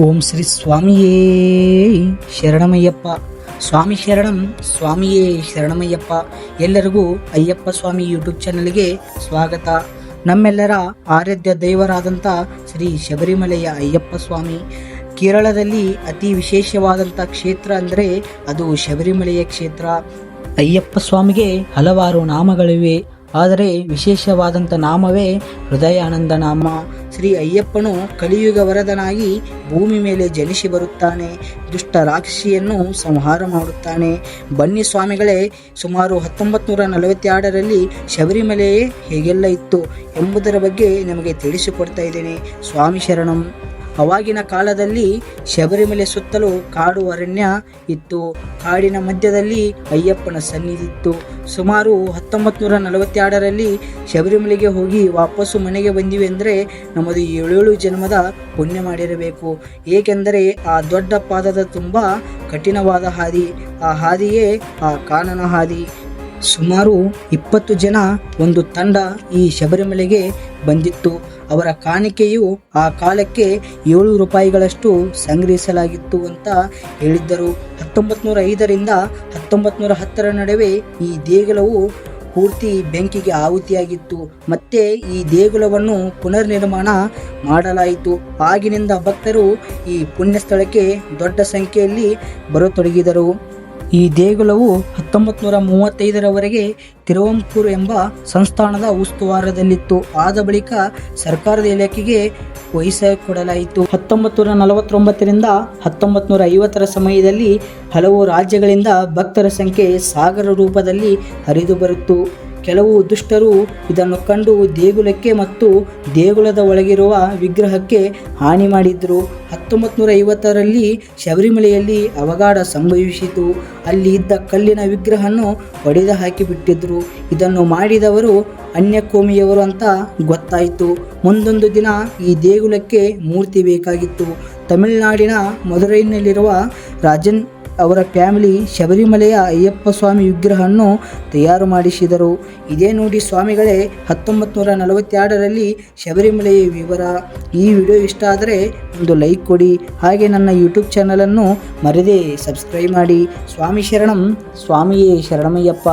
ಓಂ ಶ್ರೀ ಸ್ವಾಮಿಯೇ ಶರಣಮಯ್ಯಪ್ಪ. ಸ್ವಾಮಿ ಶರಣಂ, ಸ್ವಾಮಿಯೇ ಶರಣಮಯ್ಯಪ್ಪ. ಎಲ್ಲರಿಗೂ ಅಯ್ಯಪ್ಪ ಸ್ವಾಮಿ ಯೂಟ್ಯೂಬ್ ಚಾನಲ್ಗೆ ಸ್ವಾಗತ. ನಮ್ಮೆಲ್ಲರ ಆರಾಧ್ಯ ದೈವರಾದಂಥ ಶ್ರೀ ಶಬರಿಮಲೆಯ ಅಯ್ಯಪ್ಪ ಸ್ವಾಮಿ. ಕೇರಳದಲ್ಲಿ ಅತಿ ವಿಶೇಷವಾದಂಥ ಕ್ಷೇತ್ರ ಅಂದರೆ ಅದು ಶಬರಿಮಲೆಯ ಕ್ಷೇತ್ರ. ಅಯ್ಯಪ್ಪ ಸ್ವಾಮಿಗೆ ಹಲವಾರು ನಾಮಗಳಿವೆ. ಆದರೆ ವಿಶೇಷವಾದಂಥ ನಾಮವೇ ಹೃದಯಾನಂದ ನಾಮ. ಶ್ರೀ ಅಯ್ಯಪ್ಪನು ಕಲಿಯುಗ ವರದನಾಗಿ ಭೂಮಿ ಮೇಲೆ ಜನಿಸಿ ಬರುತ್ತಾನೆ, ದುಷ್ಟ ರಾಕ್ಷಸಿಯನ್ನು ಸಂಹಾರ ಮಾಡುತ್ತಾನೆ. ಬನ್ನಿ ಸ್ವಾಮಿಗಳೇ, ಸುಮಾರು ಹತ್ತೊಂಬತ್ತು ನೂರ ನಲವತ್ತೆರಡರಲ್ಲಿ ಶಬರಿಮಲೆಯೇ ಹೇಗೆಲ್ಲ ಇತ್ತು ಎಂಬುದರ ಬಗ್ಗೆ ನಿಮಗೆ ತಿಳಿಸಿಕೊಡ್ತಾ ಇದ್ದೇನೆ. ಸ್ವಾಮಿ ಶರಣಂ. ಅವಾಗಿನ ಕಾಲದಲ್ಲಿ ಶಬರಿಮಲೆ ಸುತ್ತಲೂ ಕಾಡು ಅರಣ್ಯ ಇತ್ತು. ಕಾಡಿನ ಮಧ್ಯದಲ್ಲಿ ಅಯ್ಯಪ್ಪನ ಸನ್ನಿಧಿ ಇತ್ತು. ಸುಮಾರು ಹತ್ತೊಂಬತ್ತು ನೂರ ನಲವತ್ತೆರಡರಲ್ಲಿ ಶಬರಿಮಲೆಗೆ ಹೋಗಿ ವಾಪಸ್ಸು ಮನೆಗೆ ಬಂದಿವೆ ಅಂದರೆ ನಮ್ಮದು ಏಳೇಳು ಜನ್ಮದ ಪುಣ್ಯ ಮಾಡಿರಬೇಕು. ಏಕೆಂದರೆ ಆ ದೊಡ್ಡ ಪಾದದ ತುಂಬ ಕಠಿಣವಾದ ಹಾದಿ. ಆ ಹಾದಿಯೇ ಆ ಕಾನನ ಹಾದಿ. ಸುಮಾರು ಇಪ್ಪತ್ತು ಜನ ಒಂದು ತಂಡ ಈ ಶಬರಿಮಲೆಗೆ ಬಂದಿತ್ತು. ಅವರ ಕಾಣಿಕೆಯು ಆ ಕಾಲಕ್ಕೆ ಏಳು ರೂಪಾಯಿಗಳಷ್ಟು ಸಂಗ್ರಹಿಸಲಾಗಿತ್ತು ಅಂತ ಹೇಳಿದ್ದರು. ಹತ್ತೊಂಬತ್ತು ನೂರ ಐದರಿಂದ ಹತ್ತೊಂಬತ್ತು ನೂರ ಹತ್ತರ ನಡುವೆ ಈ ದೇಗುಲವು ಪೂರ್ತಿ ಬೆಂಕಿಗೆ ಆಹುತಿಯಾಗಿತ್ತು. ಮತ್ತೆ ಈ ದೇಗುಲವನ್ನು ಪುನರ್ನಿರ್ಮಾಣ ಮಾಡಲಾಯಿತು. ಆಗಿನಿಂದ ಭಕ್ತರು ಈ ಪುಣ್ಯ ಸ್ಥಳಕ್ಕೆ ದೊಡ್ಡ ಸಂಖ್ಯೆಯಲ್ಲಿ ಬರತೊಡಗಿದರು. ಈ ದೇಗುಲವು ಹತ್ತೊಂಬತ್ತು ನೂರ ಮೂವತ್ತೈದರವರೆಗೆ ತಿರುವಂಕೂರು ಎಂಬ ಸಂಸ್ಥಾನದ ಉಸ್ತುವಾರದಲ್ಲಿತ್ತು. ಆದ ಬಳಿಕ ಸರ್ಕಾರದ ಇಲಾಖೆಗೆ ವಹಿಸಿಕೊಡಲಾಯಿತು ಹತ್ತೊಂಬತ್ತು ನೂರ ನಲವತ್ತೊಂಬತ್ತರಿಂದ ಹತ್ತೊಂಬತ್ತು ನೂರ ಐವತ್ತರ ಸಮಯದಲ್ಲಿ ಹಲವು ರಾಜ್ಯಗಳಿಂದ ಭಕ್ತರ ಸಂಖ್ಯೆ ಸಾಗರ ರೂಪದಲ್ಲಿ ಹರಿದು ಬರುತ್ತು. ಕೆಲವು ದುಷ್ಟರು ಇದನ್ನು ಕಂಡು ದೇಗುಲಕ್ಕೆ ಮತ್ತು ದೇಗುಲದ ಒಳಗಿರುವ ವಿಗ್ರಹಕ್ಕೆ ಹಾನಿ ಮಾಡಿದ್ರು. ಹತ್ತೊಂಬತ್ತು ನೂರ ಐವತ್ತರಲ್ಲಿ ಶಬರಿಮಲೆಯಲ್ಲಿ ಅವಘಾಡ ಸಂಭವಿಸಿತು. ಅಲ್ಲಿ ಇದ್ದ ಕಲ್ಲಿನ ವಿಗ್ರಹವನ್ನು ಒಡೆದು ಹಾಕಿಬಿಟ್ಟಿದ್ರು ಇದನ್ನು ಮಾಡಿದವರು ಅನ್ಯಕೋಮಿಯವರು ಅಂತ ಗೊತ್ತಾಯಿತು. ಮುಂದೊಂದು ದಿನ ಈ ದೇಗುಲಕ್ಕೆ ಮೂರ್ತಿ ಬೇಕಾಗಿತ್ತು. ತಮಿಳುನಾಡಿನ ಮಧುರೈನಲ್ಲಿರುವ ರಾಜನ್ ಅವರ ಫ್ಯಾಮಿಲಿ ಶಬರಿಮಲೆಯ ಅಯ್ಯಪ್ಪ ಸ್ವಾಮಿ ವಿಗ್ರಹವನ್ನು ತಯಾರು ಮಾಡಿಸಿದರು. ಇದೇ ನೋಡಿ ಸ್ವಾಮಿಗಳೇ ಹತ್ತೊಂಬತ್ತು ನೂರ ನಲವತ್ತೆರಡರಲ್ಲಿ ಶಬರಿಮಲೆಯ ವಿವರ. ಈ ವಿಡಿಯೋ ಇಷ್ಟ ಆದರೆ ಒಂದು ಲೈಕ್ ಕೊಡಿ. ಹಾಗೆ ನನ್ನ ಯೂಟ್ಯೂಬ್ ಚಾನಲನ್ನು ಮರೆದೇ ಸಬ್ಸ್ಕ್ರೈಬ್ ಮಾಡಿ. ಸ್ವಾಮಿ ಶರಣಂ, ಸ್ವಾಮಿಯೇ ಶರಣಮಯ್ಯಪ್ಪ.